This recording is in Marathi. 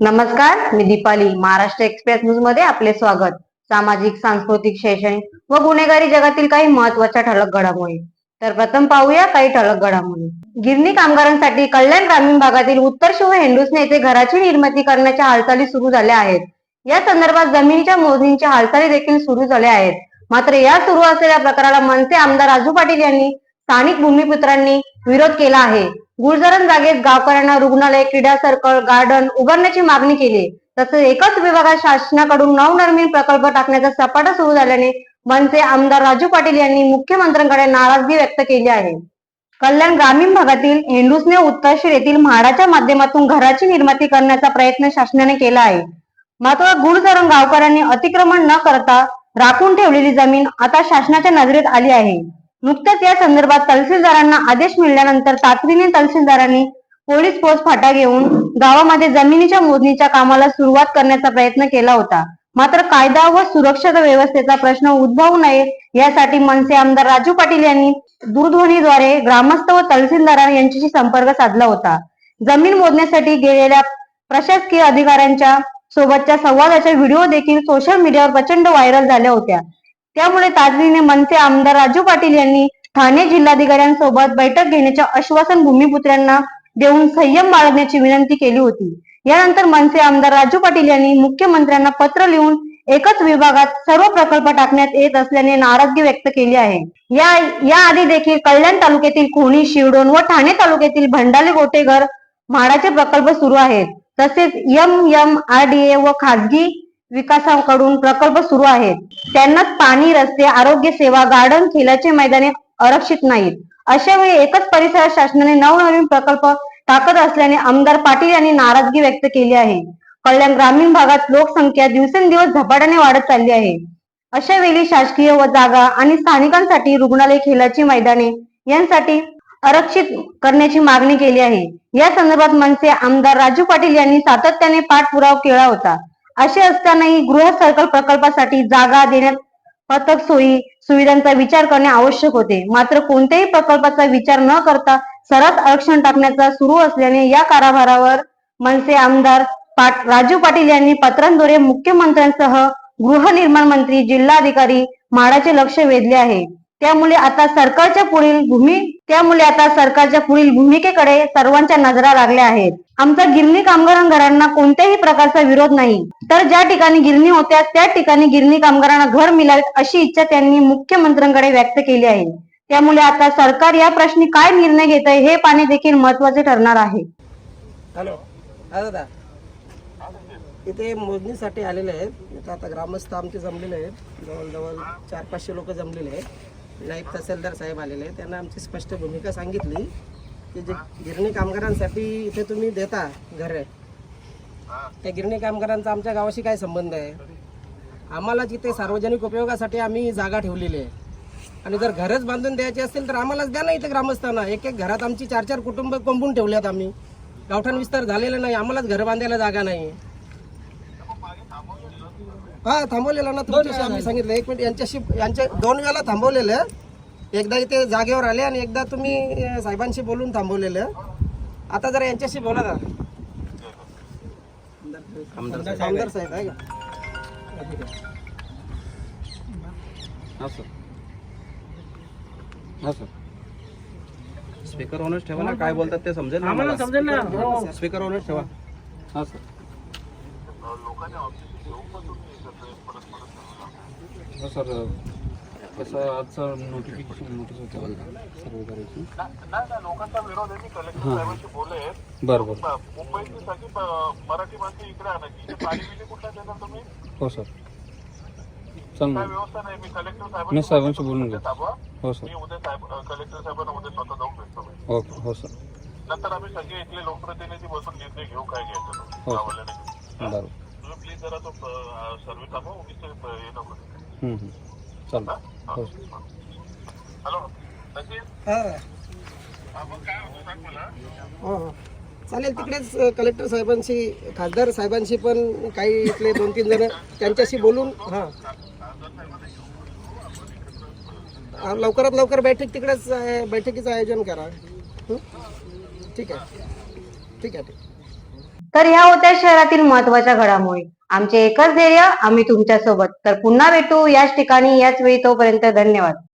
नमस्कार मी दीपाली महाराष्ट्र एक्सप्रेस न्यूजमध्ये आपले स्वागत. सामाजिक सांस्कृतिक शैक्षणिक व गुन्हेगारी जगातील काही महत्त्वाच्या ठळक घडामोडी. तर प्रथम पाहूया काही ठळक घडामोडी. गिरणी कामगारांसाठी कल्याण ग्रामीण भागातील उत्तर शिव हेंडुसने येथे घराची निर्मिती करण्याच्या हालचाली सुरू झाल्या आहेत. या संदर्भात जमिनीच्या मोजणीच्या हालचाली देखील सुरू झाल्या आहेत. मात्र या सुरू असलेल्या प्रकाराला मनसे आमदार राजू पाटील यांनी स्थानिक भूमिपुत्रांनी विरोध केला आहे. गुलजारण जागेत गावकऱ्यांना रुग्णालय क्रीडा सर्कल गार्डन उभारण्याची मागणी केली. तसेच एकच विभागात शासनाकडून नवनर्मित प्रकल्प टाकण्याचा सपाटा सुरू झाल्याने मनसे आमदार राजू पाटील यांनी मुख्यमंत्र्यांकडे नाराजगी व्यक्त केली आहे. कल्याण ग्रामीण भागातील हेंडुसने उत्तरशीर येथील म्हाडाच्या माध्यमातून घराची निर्मिती करण्याचा प्रयत्न शासनाने केला आहे. मात्र गुरुधरण गावकऱ्यांनी अतिक्रमण न करता राखून ठेवलेली जमीन आता शासनाच्या नजरेत आली आहे. नुकत्याच या संदर्भात तहसीलदारांना आदेश मिळाल्यानंतर तातडीने तहसीलदारांनी पोलीस पोस्ट फाटा घेऊन गावामध्ये जमिनीच्या मोजणीच्या कामाला सुरुवात करण्याचा प्रयत्न केला होता. मात्र कायदा व सुरक्षा व्यवस्थेचा प्रश्न उद्भवू नये यासाठी मनसे आमदार राजू पाटील यांनी दूरध्वनीद्वारे ग्रामस्थ व तहसीलदार यांच्याशी संपर्क साधला होता. जमीन मोजण्यासाठी गेलेल्या प्रशासकीय अधिकाऱ्यांच्या सोबतच्या संवादाच्या व्हिडिओ देखील सोशल मीडियावर प्रचंड व्हायरल झाल्या होत्या. त्यामुळे तातडीने मनसे आमदार राजू पाटील यांनी ठाणे जिल्हाधिकाऱ्यांसोबत बैठक घेण्याचे आश्वासन भूमिपुत्रांना देऊन संयम बाळगण्याची विनंती केली होती. यानंतर मनसे आमदार राजू पाटील यांनी मुख्यमंत्र्यांना पत्र लिहून एकच विभागात सर्व प्रकल्प टाकण्यात येत असल्याने नाराजगी व्यक्त केली आहे. या याआधी देखील कल्याण तालुक्यातील खोणी शिवडोन व ठाणे तालुक्यातील भंडाले गोटेघर म्हाडाचे प्रकल्प सुरू आहेत. तसेच M M R D A व खासगी विकासाकडून प्रकल्प सुरू आहेत. त्यांनाच पाणी रस्ते आरोग्य सेवा गार्डन खेळाचे मैदाने आरक्षित नाहीत. अशा वेळी एकच परिसरात शासनाने नवनवीन प्रकल्प टाकत असल्याने आमदार पाटील यांनी नाराजगी व्यक्त केली आहे. कल्याण ग्रामीण भागात लोकसंख्या दिवसेंदिवस झपाट्याने वाढत चालली आहे. अशा वेळी शासकीय व जागा आणि स्थानिकांसाठी रुग्णालय खेळाची मैदाने यांसाठी आरक्षित करण्याची मागणी केली आहे. या संदर्भात मनसे आमदार राजू पाटील यांनी सातत्याने पाठपुरावा केला होता. असे असतानाही गृह सर्कल प्रकल्पासाठी जागा देण्यात पथक सोयी सुविधांचा विचार करणे आवश्यक होते. मात्र कोणत्याही प्रकल्पाचा विचार न करता सरस आरक्षण टाकण्याचा सुरू असल्याने या कारभारावर मनसे आमदार पाट राजू पाटील यांनी पत्रांद्वारे मुख्यमंत्र्यांसह गृहनिर्माण मंत्री जिल्हाधिकारी म्हाडाचे लक्ष वेधले आहे. त्यामुळे आता सरकारच्या पुढील भूमी त्यामुळे आता सरकारच्या पुढील भूमिकेकडे सर्वांच्या नजरा लागल्या आहेत. आमचा गिरणी कामगार घरांना कोणत्याही प्रकारचा विरोध नाही. तर ज्या ठिकाणी गिरणी होत्या त्या ठिकाणी गिरणी कामगारांना घर मिळावेत अशी इच्छा त्यांनी मुख्यमंत्र्यांकडे व्यक्त केली आहे. त्यामुळे आता सरकार या प्रश्नी काय निर्णय घेत आहे हे पाहणे देखील महत्त्वाचे ठरणार आहे. हॅलो. दादा. इथे मोजणीसाठी आलेले आहेत. इथं आता ग्रामस्थ आमचे जमलेले आहेत. जवळजवळ चार पाचशे लोक जमलेले आहेत. नाईब तहसीलदार साहेब आलेले आहेत. त्यांना आमची स्पष्ट भूमिका सांगितली की जे गिरणी कामगारांसाठी इथे तुम्ही देता घर त्या गिरणी कामगारांचा आमच्या गावाशी काय संबंध आहे? आम्हाला जिथे सार्वजनिक उपयोगासाठी आम्ही जागा ठेवलेली आहे. आणि जर घरच बांधून द्यायचे असतील तर आम्हालाच द्या ना इथे ग्रामस्थांना. एक एक घरात आमची चार चार कुटुंब कोंबून ठेवल्यात आम्ही. गावठाण विस्तार झालेला नाही. आम्हालाच घर बांधायला जागा नाही. हा थांबवलेलं ना तुमच्याशी आम्ही सांगितलं एक मिनिट यांच्याशी यांच्या दोन वेळा थांबवलेलं. एकदा इथे जागेवर आले आणि एकदा तुम्ही साहेबांशी बोलून थांबवलेलं. आता जरा यांच्याशी बोला ना आमदार साहेब आहे. का? हा सर. हा सर. स्पीकर ऑनच ठेवा ना काय बोलतात ते समजेल ना समजेल ना. स्पीकर ऑनच ठेवा. हा सर. हो सर. कसं आजचं नोटिफिकेशन नोटीस होतं सर्व करायची लोकांचा विरोध आहे मी कलेक्टर साहेबांशी बोलले बरं बरं मुंबईची सगळी मराठी माणसं इकडे आणायची. इथे पाणी बिली कुठला देणार तुम्ही? हो सर. ना. व्यवस्था नाही मी कलेक्टर मी साहेबांशी बोलून घेतो थांबवा हो सर. मी उद्या साहेब कलेक्टर साहेबांना उद्या स्वतः जाऊन भेटतो. ओके हो सर. नंतर आम्ही सगळे इथले लोकप्रतिनिधी बसून निर्णय घेऊ काय घ्यायचं. तो. गावाला बरं तुम्ही प्लीज जरा तो सर्व्हिस थांबवा उगीच ते, अ, हे नको हम्म, हम्म. चालेल. हो? सर हॅलो नशीब हा. हा, मग काय होतं सांग मला. हो हो. चालेल तिकडेच कलेक्टर साहेबांशी खासदार साहेबांशी पण काही इथले दोन तीन जण त्यांच्याशी बोलून हां. हा, लवकरात लवकर बैठक तिकडेच अ, बैठकीचं आयोजन करा. हं? ठीक आहे. ठीक आहे ठीक. तर ह्या होत्या शहरातील महत्त्वाच्या घडामोडी. आमचे एकच ध्येय आम्ही तुमच्यासोबत तर पुन्हा भेटू याच ठिकाणी याच वेळी तोपर्यंत धन्यवाद.